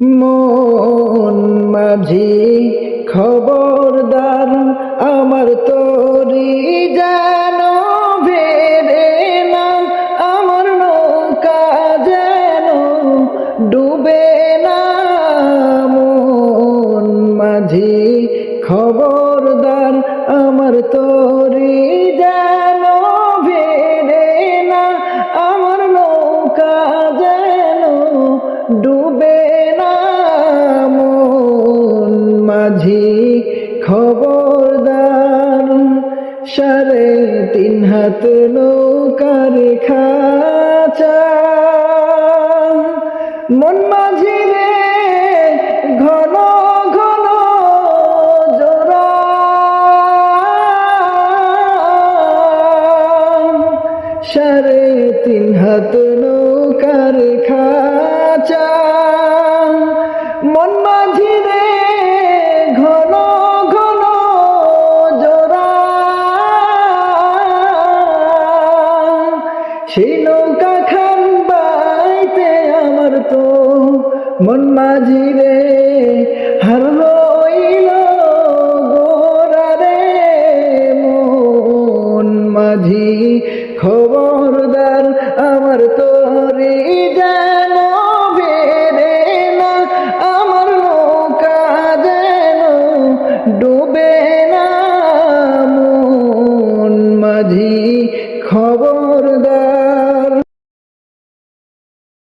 মন মাঝি খবরদার আমার তোরি যেন ভেরে না, আমার নৌকা যেন ডুবে না। মন মাঝি খবরদার খবরদার সাড়ে তিন হাত নৌকার মন মাঝি রে ঘন ঘন জোড়া। সাড়ে তিন হাত নৌকার খাচা। নৌকা বাইতে আমার তো মন মাঝি রে। হার রইল গোরা রে মন মাঝি, খবরদার আমার তো